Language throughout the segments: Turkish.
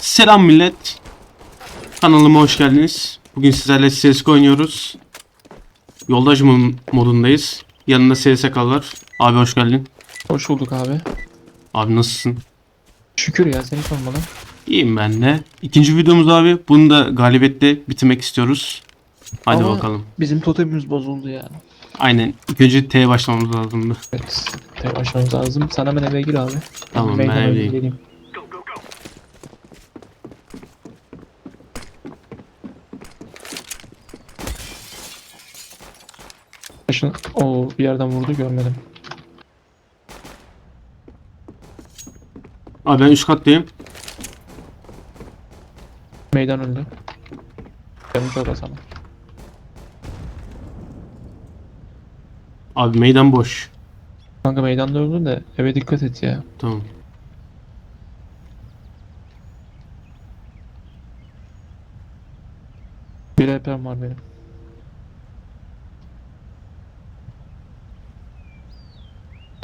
Selam millet. Kanalıma hoş geldiniz. Bugün sizlerle CSGO oynuyoruz. Yoldaş mo- modundayız. Yanında SSK var. Abi hoş geldin. Hoş bulduk abi. Abi nasılsın? Şükür ya seni sormalı. İyiyim ben de. İkinci videomuz abi. Bunu da galibiyetle bitirmek istiyoruz. Hadi Ama bakalım. Bizim totemimiz bozuldu ya. Aynen. İlk önce T'ye başlamamız lazımdı. Evet. Tek başlamamız lazım. Sen hemen eve gir abi. Tamam, ben Meydana evdeyim. geleyim. Taşın o bir yerden vurdu görmedim. Abi ben üst kattayım. Meydan öldü. Canım çok az ama. Abi meydan boş. Kanka meydanda öldü de eve dikkat et ya. Tamam. Bir EP'm var benim.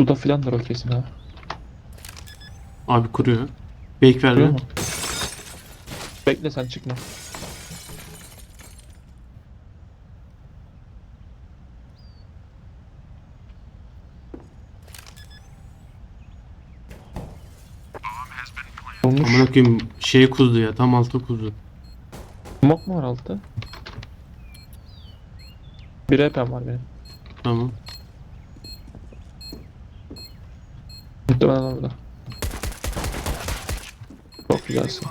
Suda filandır o kesin ha. Abi kuruyor. Verdi. musun? Bekle sen çıkma. Olmuş. Amına koyayım şey kuzu ya. Tam altı kuzu. Smoke mu var altta? Bir EP'm var benim. Tamam. Muhtemelen orada. Çok güzelsin.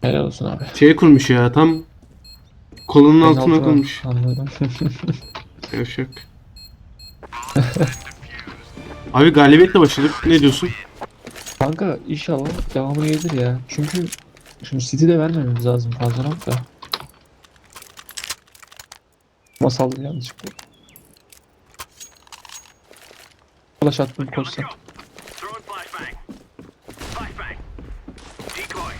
Helal olsun abi. Şey kurmuş ya. Tam kolunun Senin altına kurmuş. Anladım. Yavşak. Abi galibiyetle başladık. Ne diyorsun? Kanka inşallah devamını gelir ya. Çünkü şimdi City'de vermememiz lazım fazla da. Ama saldım yanlışlıkla. Flash attım. Decoy.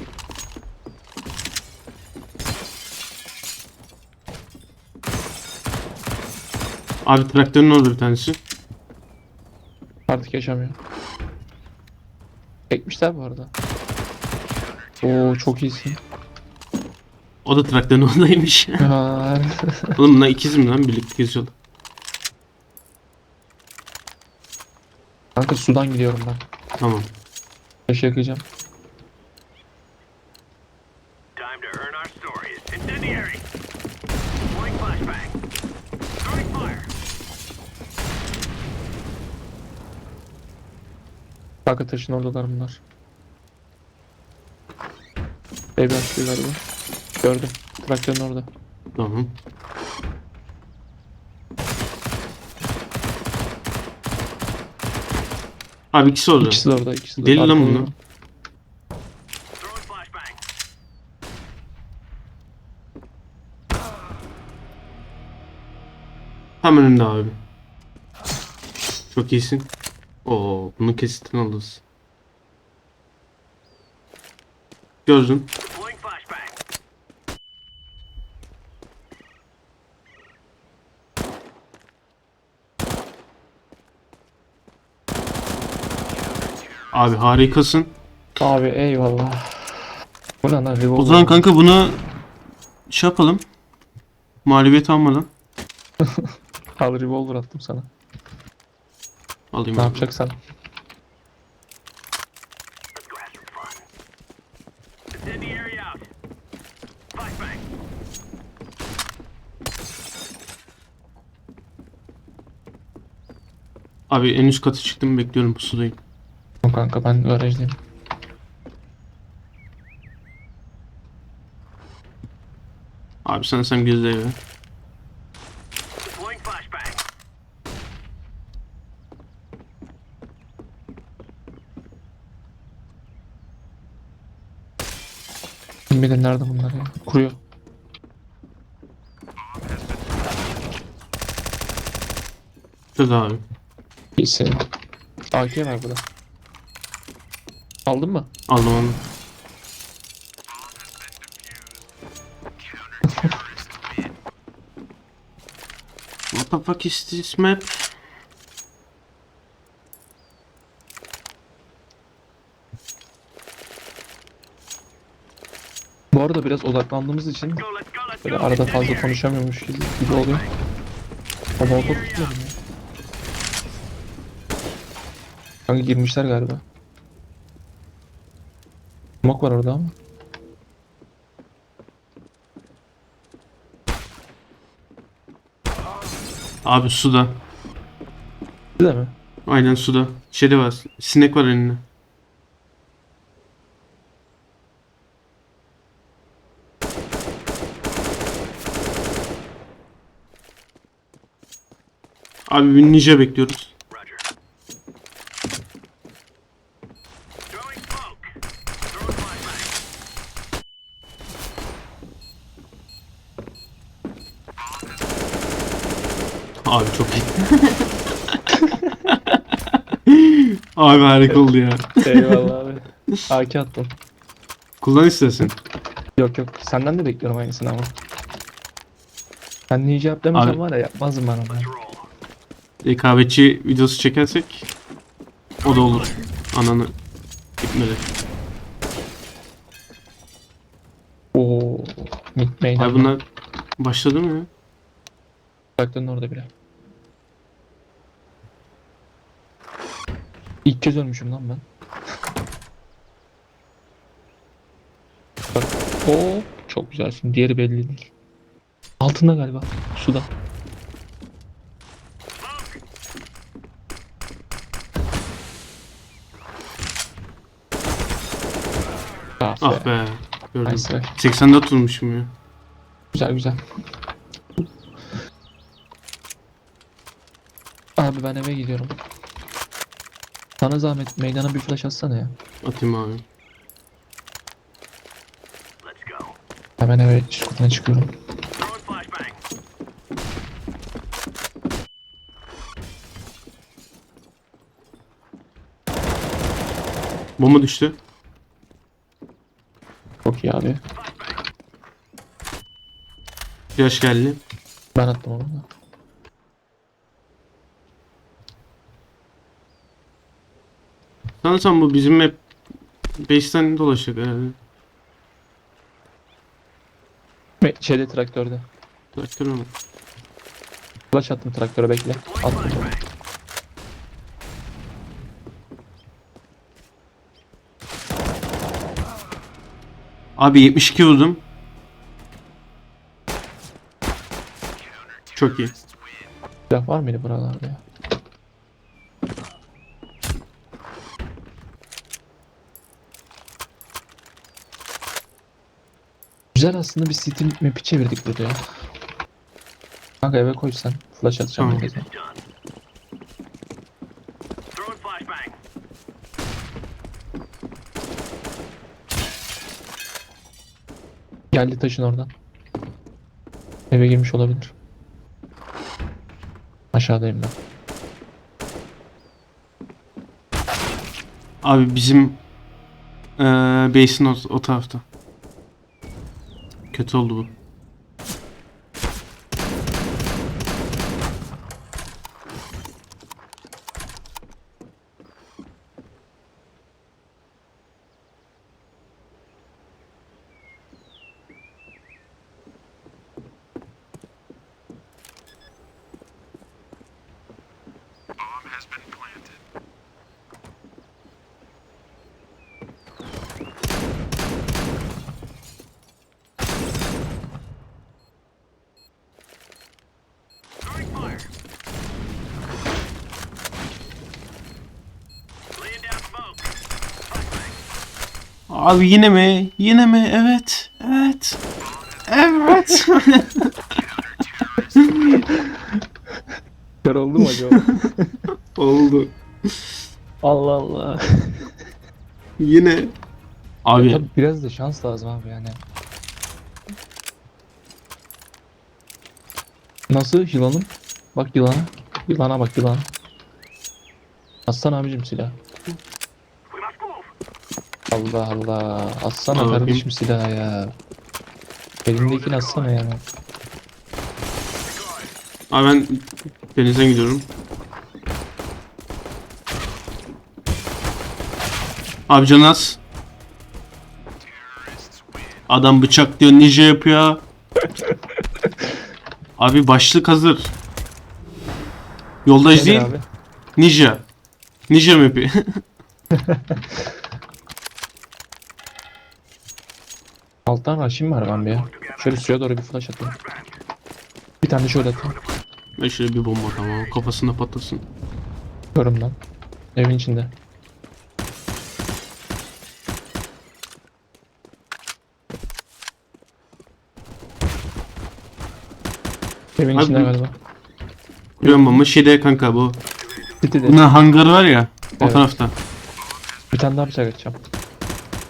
Abi traktörün orada bir tanesi. Artık yaşamıyor. Çekmişler bu arada. Oo çok iyisin. O da traktörün oradaymış. Oğlum bunlar ikiz mi lan? Birlikte geziyorlar. Kanka sudan gidiyorum ben. Tamam. Taş yakacağım. Time to earn our stories. Incendiary. Deploying flashbang. Throwing fire. Kanka taşın oradalar bunlar. Ev açıyor galiba. Gördüm. Traktörün orada. Tamam. Abi ikisi orada. İkisi de orada. ikisi de Deli lan bunlar. Tam önünde abi. Çok iyisin. Oo, bunu kesitini alırız. Gördün. Abi harikasın. Abi eyvallah. Bu ne lan revolver? O zaman kanka bunu şey yapalım. Mağlubiyet almadan. Al revolver attım sana. Alayım Ne abi. yapacaksan. Abi en üst katı çıktım bekliyorum pusudayım. Kanka ben garajdayım. Abi sen sen gözle eve. Kim bilir nerede bunlar ya. Kuruyor. Çöz abi. İyisin. AK var burada. Aldın mı? Aldım aldım. What the fuck is this map? Bu arada biraz odaklandığımız için böyle arada fazla konuşamıyormuş gibi, gibi oluyor. O tutuyor mu ya? Kanka girmişler galiba. Smoke var orada ama. Abi suda. Değil mi? Aynen suda. Şeyde var. Sinek var önünde. Abi bir ninja bekliyoruz. Abi çok iyi. Abi harika oldu ya. Eyvallah abi. AK attım. Kullan istersen. Yok yok. Senden de bekliyorum aynısını ama. Sen ninja yap demesen Abi- var ya yapmazdım ben onu. Rekabetçi videosu çekersek o da olur. Ananı gitmedi. Oo. Abi bunlar başladı mı ya? Traktörün orada bile. İlk kez ölmüşüm lan ben. Bak. Oo, çok güzelsin. Diğeri belli değil. Altında galiba. Suda. Ah, be. Ah. Gördüm. Nice be. 84 vurmuşum ya. Güzel güzel. Abi ben eve gidiyorum. Sana zahmet meydana bir flash atsana ya. Atayım abi. Let's go. Hemen eve çıkmaya çıkıyorum. Bomba düştü. Çok iyi abi. Flash geldi. Ben attım onu Sanırsam bu bizim hep base'ten dolaşacak herhalde. Şeyde traktörde. Traktör mü? Flash attım traktöre bekle. Attım. Abi 72 vurdum. Çok iyi. Silah var mıydı buralarda ya? Güzel aslında bir city map'i çevirdik burada ya. Kanka eve koy sen. Flash atacağım. Tamam. flashbang. Geldi taşın oradan. Eve girmiş olabilir. Aşağıdayım ben. Abi bizim eee base'in o, o tarafta. Kötü oldu bu. Abi yine mi? Yine mi? Evet. Evet. Evet. Kör oldu mu acaba? oldu. Allah Allah. Yine. Abi Tabii biraz da şans lazım abi yani. Nasıl yılanım? Bak yılana. Yılana bak yılana. Aslan abicim silah. Allah Allah. Atsana bakayım. kardeşim silahı ya. Elindekini atsana yani. Abi ben denizden gidiyorum. Abi Canas. Adam bıçak diyor ninja yapıyor. Abi başlık hazır. Yoldaş Nedir değil, abi? ninja. Ninja map'i. Alttan rush'im var ben bir ya. Şöyle suya doğru bir flash atayım. Bir tane şöyle atayım. ben şöyle bir bomba tamam kafasında patlasın. Görüm lan. Evin içinde. Evin Abi içinde galiba. Kuruyorum bomba şeyde kanka bu. City'de. Bunlar hangar var ya. O Evet. tarafta. Bir tane daha bıçak atacağım.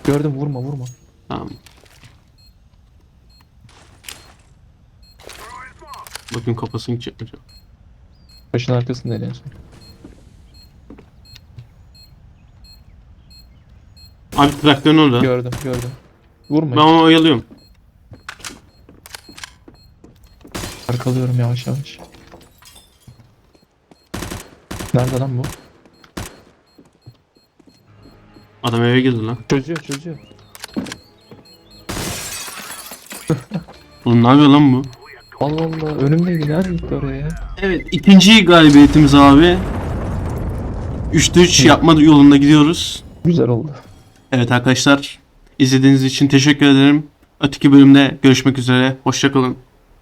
Gördüm vurma vurma. Tamam. Bakın kafasını çekeceğim. Başın arkasında en son. Abi traktörün orada. Gördüm gördüm. Vurma. Ben onu oyalıyorum. Arkalıyorum yavaş yavaş. Nerede lan bu? Adam eve girdi lan. Çözüyor çözüyor. Oğlum ne yapıyor lan bu? Allah Allah önümdeydi nerede gitti oraya ya? Evet ikinci galibiyetimiz abi. 3'te 3 yapma yolunda gidiyoruz. Güzel oldu. Evet arkadaşlar izlediğiniz için teşekkür ederim. Öteki bölümde görüşmek üzere. Hoşçakalın.